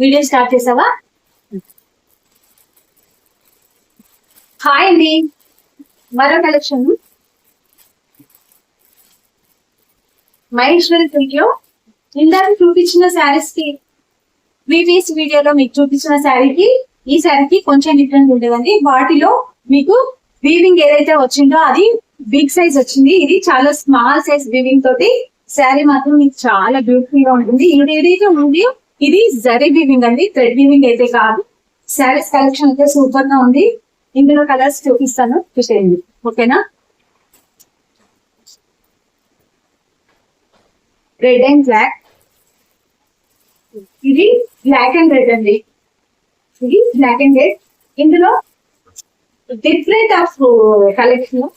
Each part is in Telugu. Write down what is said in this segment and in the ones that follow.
వీడియో స్టార్ట్ చేసావా? హాయ్ అండి. మరో కలెక్షన్ మహేశ్వరి వీడియో ఇందాక చూపించిన శారీస్కి ప్రీవియస్ వీడియోలో మీకు చూపించిన శారీకి ఈ శారీకి కొంచెం డిఫరెంట్ ఉండేదండి. వాటిలో మీకు వీవింగ్ ఏదైతే వచ్చిందో అది బిగ్ సైజ్ వచ్చింది. ఇది చాలా స్మాల్ సైజ్ వీవింగ్ తోటి శారీ మాత్రం మీకు చాలా బ్యూటిఫుల్గా ఉంటుంది. ఇది ఏదైతే ఉందో ఇది జరీ వీవింగ్ అండి. థ్రెడ్ వీవింగ్ అయితే కాదు. శారీస్ కలెక్షన్ అయితే సూపర్గా ఉంది. ఇందులో కలర్స్ చూపిస్తాను. చూసేయండి. ఓకేనా? రెడ్ అండ్ బ్లాక్ ఇది బ్లాక్ అండ్ రెడ్ అండి. ఇది బ్లాక్ అండ్ రెడ్ ఇందులో different of collection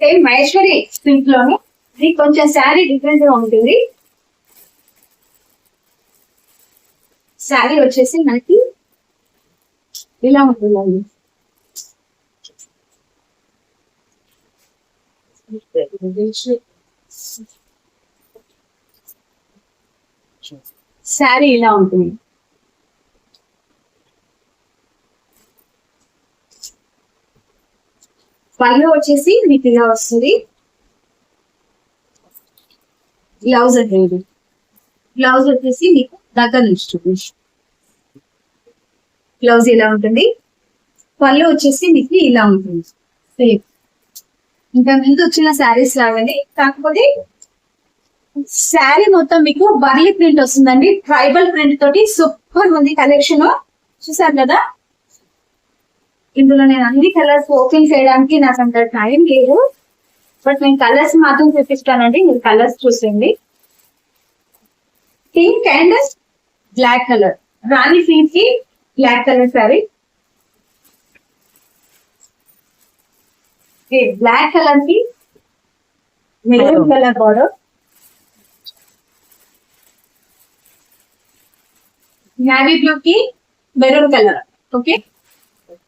same Maheshwari స్క్రిప్ట్లోనే. ఇది కొంచెం శారీ డిఫరెంట్గా ఉంటుంది. శారీ వచ్చేసి మనకి ఇలా ఉంటుందండి. శారీ ఇలా ఉంటుంది. పళ్ళు వచ్చేసి మీకు ఇలా వస్తుంది. బ్లౌజ్ అనేది. బ్లౌజ్ వచ్చేసి మీకు దగ్గర నుంచి చూపించు బ్లౌజ్ ఇలా ఉంటుంది. పళ్ళు వచ్చేసి మీకు ఇలా ఉంటుంది. సేమ్ ఇంకా ముందు వచ్చిన శారీస్ లాగానే. కాకపోతే శారీ మొత్తం మీకు బర్లీ ప్రింట్ వస్తుందండి. ట్రైబల్ ప్రింట్ తోటి సూపర్ ఉంది కలెక్షన్ చూసారు కదా? ఇందులో నేను అన్ని కలర్స్ ఓపెన్ చేయడానికి నాకు అంత టైం లేదు. బట్ నేను కలర్స్ మాత్రం చూపిస్తానండి. మీరు కలర్స్ చూసేయండి. పింక్ అండ్ ब्लैक कलर रानी सी की black colour sari black colour की maroon colour border navy blue की मेरून कलर ओके okay?